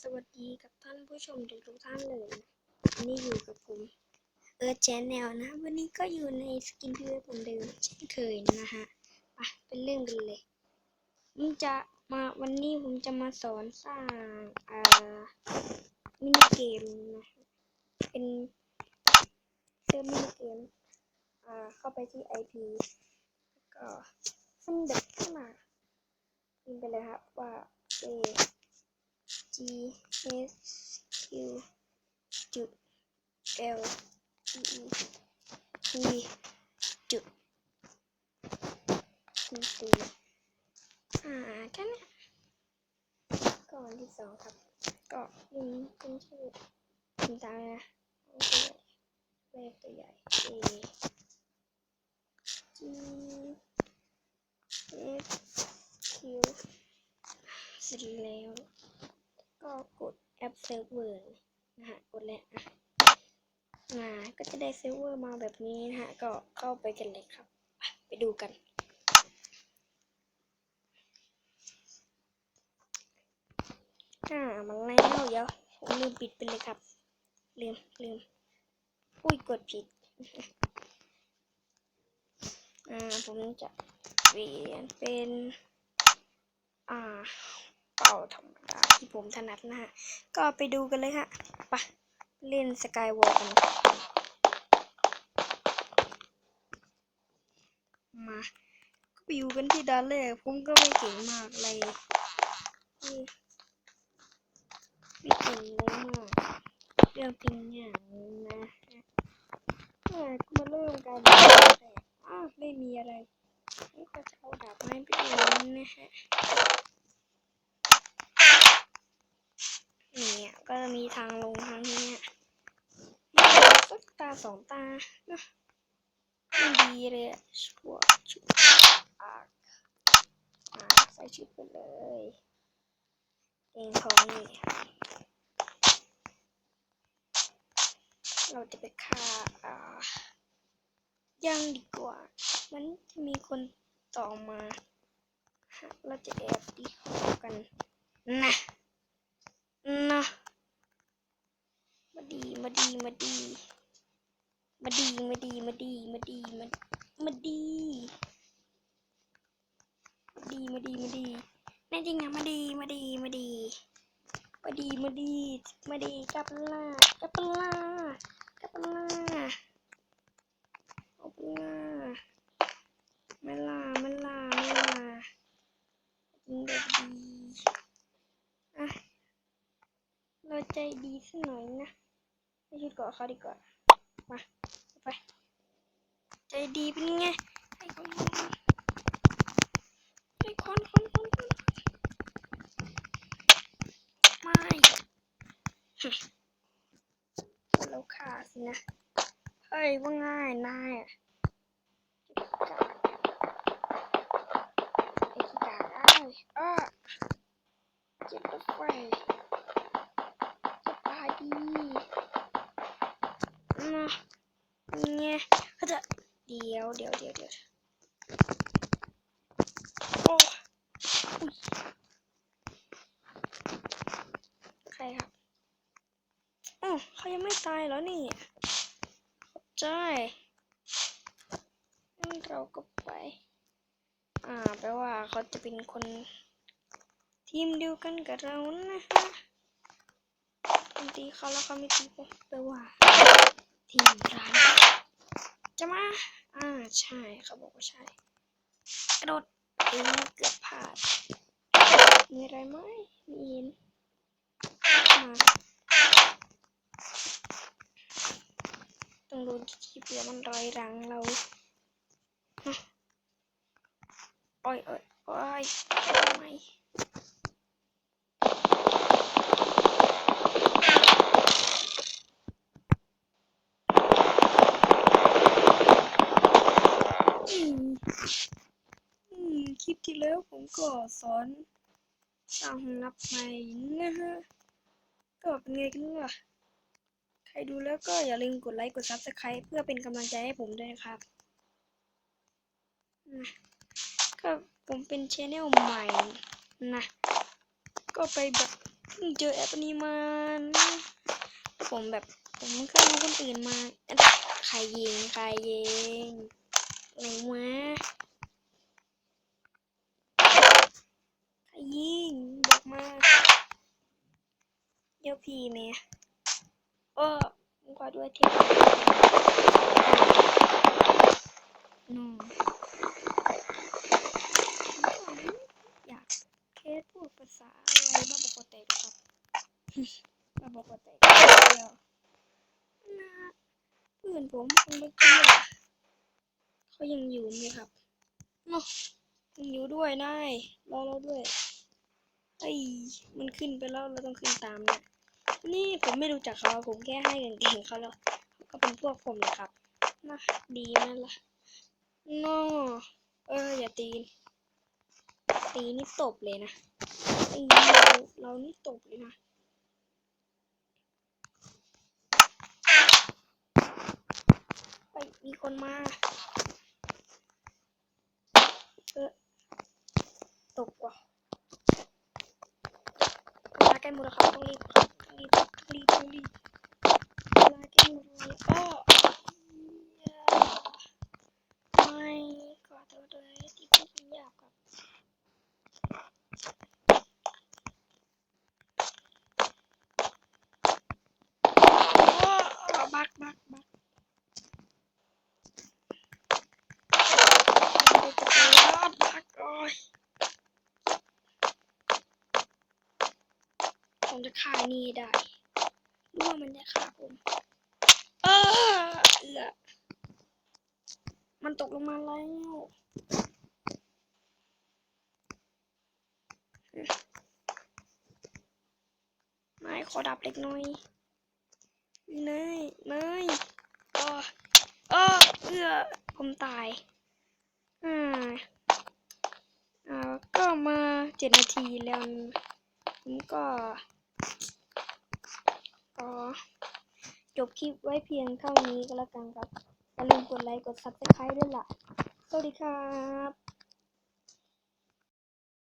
สวัสดีกับท่านผู้ชมทุกท่านเลยนะวันนี่อยู่กับผม เออแจนแนวนะ วันนี้ก็อยู่ในสกินพีเวเหมือนเดิมเช่นเคยนะฮะไปเป็นเรื่องกันเลยผมจะมาวันนี้ผมจะมาสอนสร้างอ่ามินิเกมนะเป็นเซิร์ฟมินิเกมอ่าเข้าไปที่ IP แล้วก็ซึ่งเด็กขึ้นมาพิมไปเลยครับว่า A G S Q จุด L E E T จุด T C อ่าแค่เนี้ยก่อนที่สองครับ ก็ยิงเป็นชื่อยิงตามนะโอเคเลขตัวใหญ่ A G S Q เสร็จแล้ว ก็กดแอปเซิร์ฟเวอร์นะฮะกดแล้วอะมาก็จะได้เซิร์ฟเวอร์มาแบบนี้นะฮะ ก็เข้าไปกันเลยครับ ไปดูกันอ่ามันแล้วเดี๋ยวผมลืมปิดไปเลยครับ ลืมลืมอุ้ยกดผิด อ่าผมจะเปลี่ยนเป็น อ่า เป่าธรรมดาที่ผมถนัดนะฮะ ก็ไปดูกันเลยฮะไปะเล่นสกายวอล์กัน มาก็ไปอยู่กันที่ดานแรกผมก็ไม่เก่งมากเลยนี่ไม่เก่งเลยมากเรื่องจริงอย่างนี้นะฮะอ่าก็มาเริ่มกันแต่อ้าไม่มีอะไรนี่ก็จะเอาดาบไม้ไปดูนะฮะ เนี่ยก็จะมีทางลงทางนี้เนี่ยสักตาสองตานอะไม่ดีเลยชัวชุดอ่าอาใส่ชุดไปเลยเองทองนี่เราจะไปฆ่าอ่ายังดีกว่า มันจะมีคนต่อมา เราจะแอบดีคอกันนะนะ มาดีมาดีมาดีมาดีมาดีมาดีมาดีมาดีมาดีมาดีมาดีแน่จริงอะมาดีมาดีมาดีมาดีมาดีมาดีกับล่ากับล่ากับล่าเอาล่าไม่ล่าไม่ล่าไม่ล่าจริงแบบดีอะเราใจดีสักหน่อยนะ ไม่ชุดเกาะเขาดีกว่า มา ไป ใจดีเป็นไงไอ้คนไอ้คนคนคนคนไม่ฮึเราขาดสินะ เฮ้ย ว่าง่ายนายอะไอ้ขี้กากอ้ายอ้าเจ็บรถไฟสบายดี นะเนี่ยเขาจะเดี๋ยวเดี๋ยวเดี๋ยวเดี๋ยวโอ้ใครครับอ๋อเขายังไม่ตายเหรอนี่ขอบใจงั้นเราก็ไป อ่า แปลว่าเขาจะเป็นคนทีมเดียวกันกับเรานะฮะตีเขาแล้วเขาไม่ตีผมแปลว่า ทีมร้านจะมา อ่า ใช่เขาบอกว่าใช่ กระโดดเองเกือบพลาด มีอะไรไหมมีเห็นมาต้องดูที่เผื่อมันรอยรังเราฮะโอ้ยอ้ยอ้ยทำไม อืมอืม คลิปที่แล้วผมก็สอนสร้างห้องรับใหม่นะฮะ ก็เป็นไงกันล่ะ ใครดูแล้วก็อย่าลืมกดไลค์กด Subscribe เพื่อเป็นกำลังใจให้ผมด้วยนะครับก็ผมเป็นชแนลใหม่นะ ก็ไปแบบเพิ่งเจอแอปนี้มาผมแบบผมเคยรู้คนอื่นมา ใครยิงใครยิงไหนวะใครยิงบอกมา เดี๋ยวพี่แม่เออมึงขอ ด้วยเทีน้องอยากเคสพูดภาษาอะไรบ้าบอกว่าเตะครับบ้าบอกว่าเตะเดียวนะเพื่อนผมคงไม่เกี่ยวเขายังอยู่ไหมครับเนาะยังอยู่ด้วยนายรอเราด้วยไอ้ยมันขึ้นไปแล้วเราต้องขึ้นตามเนี่ย นี่ผมไม่รู้จักเขาผมแค่ให้เงินเก่งเขาแล้วก็เป็นพวกผมนะครับนะดีไหมล่ะนอเอออย่าตีน ตีนี่ตบเลยนะไอ้เราเรานี่ตบเลยนะไปมีคนมาเออตกว่ะเวลาใกล้มดแล้วครับต้องรีบค รีบต้องรีบลากล้หมดแล้วอ้ออย่าไม่ขอโทษด้วยที่พูดยาบครับโอ้บักบักบักบักโอ้ยผมจะฆ่านี่ได้ รู้ว่ามันจะฆ่าผมเออเอือมันตกลงมาแล้วไม่ขอดับเล็กน้อยเนยเนยอ้ออ้อเอื้อผมตาย อ่า อ่า ก็มาเจ็ดนาทีแล้ว ผมก็ จบคลิปไว้เพียงเท่านี้ก็แล้วกันครับอย่าลืมกดไลค์กด subscribe ด้วยล่ะ สวัสดีครับ